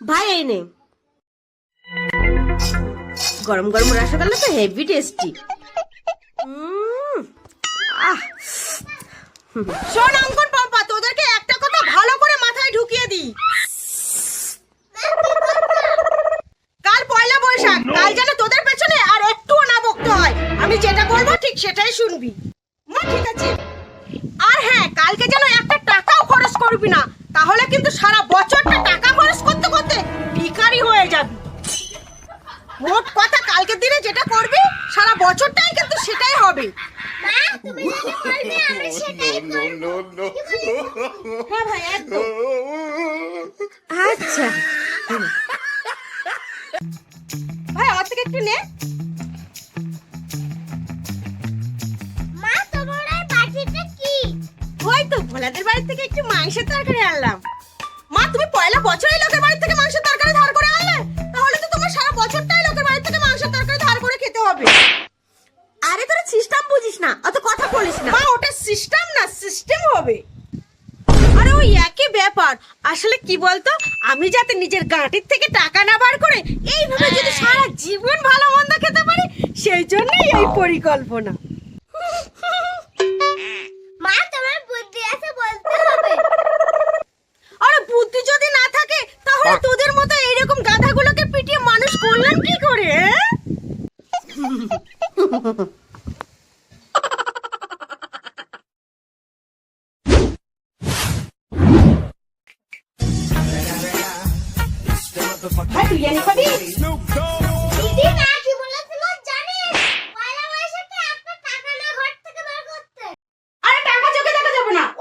ভাই এই নে। গরম গরম রসগোল্লা তো হেভি টেস্টি শোন অঙ্কন পাম্পা তোদেরকে একটা কথা ভালো করে মাথায় ঢুকিয়ে দিই। কাল পয়লা বৈশাখ কাল যেন তোদের পেছনে আর একটুও না বকতে হয়। আমি যেটা বলব ঠিক সেটাই শুনবি। মা ঠিক আছে। আর হ্যাঁ কালকে যেন একটা টাকাও খরচ করবি না তাহলে কিন্তু সারা বছরটাই কিন্তু সেটাই হবে। হ্যাঁ ভাই একদম। আচ্ছা। ভাই আমার থেকে একটু নে। মা তোমার এই বাটিটা কি? ওই তো ভোলাদের বাড়ি থেকে একটু মাংসের তরকারি আনলাম। মা তুমি পয়লা বছরই লোকের বাড়ি থেকে মাংসের তরকারি ধার করে আনলে? তাহলে তো তোমার সারা বছরটাই লোকের বাড়ি থেকে মাংসের তরকারি ধার করে খেতে হবে আরে তোরা সিস্টেম বুঝিস না অত কথা বলিস না মা ওটা সিস্টেম না সিস্টেম হবে আরে ওই একই ব্যাপার। আসলে কি বলতো? আমি যাতে নিজের গাঁটির থেকে টাকা না বার করে এইভাবে যদি সারা জীবন ভালো মন্দ খেতে পারি সেই জন্যই এই পরিকল্পনা। মা তোমার বুদ্ধি আছে বলতে হবে। আরে বুদ্ধি যদি না থাকে তাহলে তোদের মতো এইরকম গাধাগুলোকে পিটিয়ে মানুষ করলাম কি করে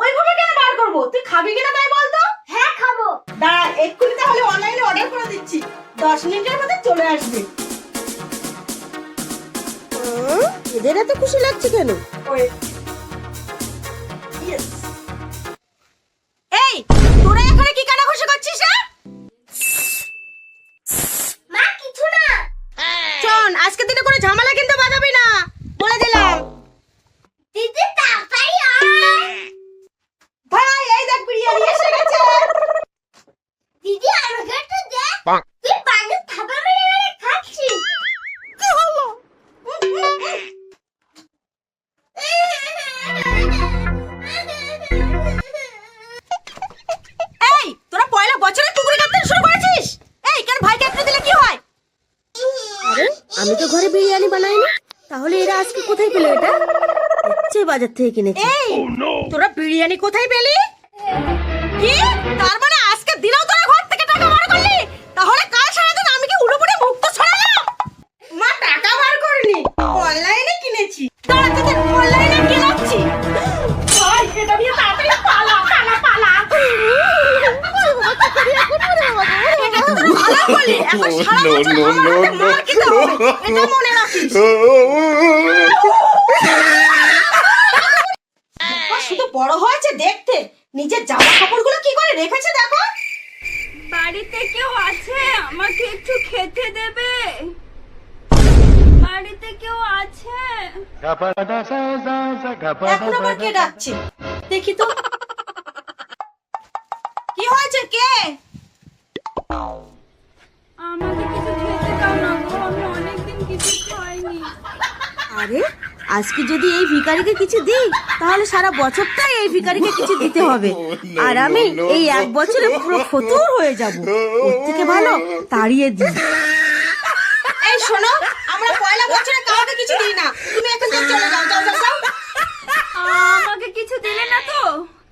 ওইভাবে কেন বার করব? তুই খাবি কিনা তাই বলতো? হ্যাঁ খাব। দাঁড়া এক্ষুনি তাহলে অনলাইনে অর্ডার করে দিচ্ছি। দশ মিনিটের মধ্যে চলে আসবে। এদের এত খুশি লাগছে কেন? কোথায় পেলে এটা? বাজার থেকে কিনেছি। তোরা বিরিয়ানি কোথায় পেলি? কি? তার এখন সারা বছর no, আমাদের no, মার খেতে হবে এটা মনে রাখিস শুধু বড় হয়েছে দেখতে নিজের জামা কাপড়গুলো কি করে রেখেছে দেখো বাড়িতে কেউ আছে আমাকে একটু খেতে দেবে বাড়িতে কেউ আছে এখন আবার কে ডাকছে দেখি তো কি হয়েছে কে আরে আজকে যদি এই ভিখারিকে কিছু দিই তাহলে সারা বছরটাই এই ভিখারিকে কিছু দিতে হবে। আর আমি এই এক বছরে পুরো ফতুর হয়ে যাব। ওর থেকে ভালো তাড়িয়ে দিই। এই শোনো আমরা পয়লা বছরে কাউকে কিছু দিই না। তুমি এখন থেকে চলে যাও যাও যাও আমাকে কিছু দিলে না তো?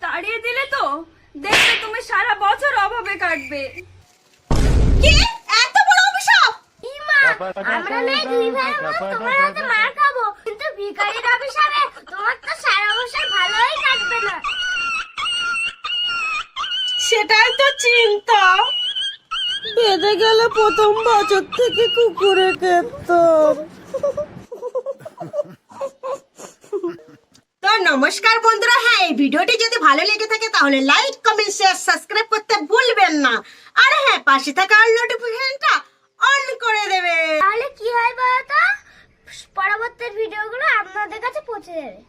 তাড়িয়ে দিলে তো? দেখবে তুমি সারা বছর অভাবে কাটবে। কি? এত বড় অভিশাপ? ইমা আমরা মেয়ে দুই ভাই তোমার হাতে মার ভিখারির অভিশাপে তোমার তো সারা বছর ভালোই কাটবে না। সেটাই তো চিন্তা। বেঁধে গেলে প্রথম বছর থেকে কুকুরে খেতাম তো নমস্কার বন্ধুরা হ্যাঁ এই ভিডিওটি যদি ভালো লেগে থাকে তাহলে লাইক কমেন্ট শেয়ার সাবস্ক্রাইব করতে ভুলবেন না। আর হ্যাঁ পাশে থাকা নোটিফিকেশনটা অন করে দেবে। তাহলে কি হয় বলতো? পরবর্তী ভিডিওগুলো আপনাদের কাছে পৌঁছে যাবে।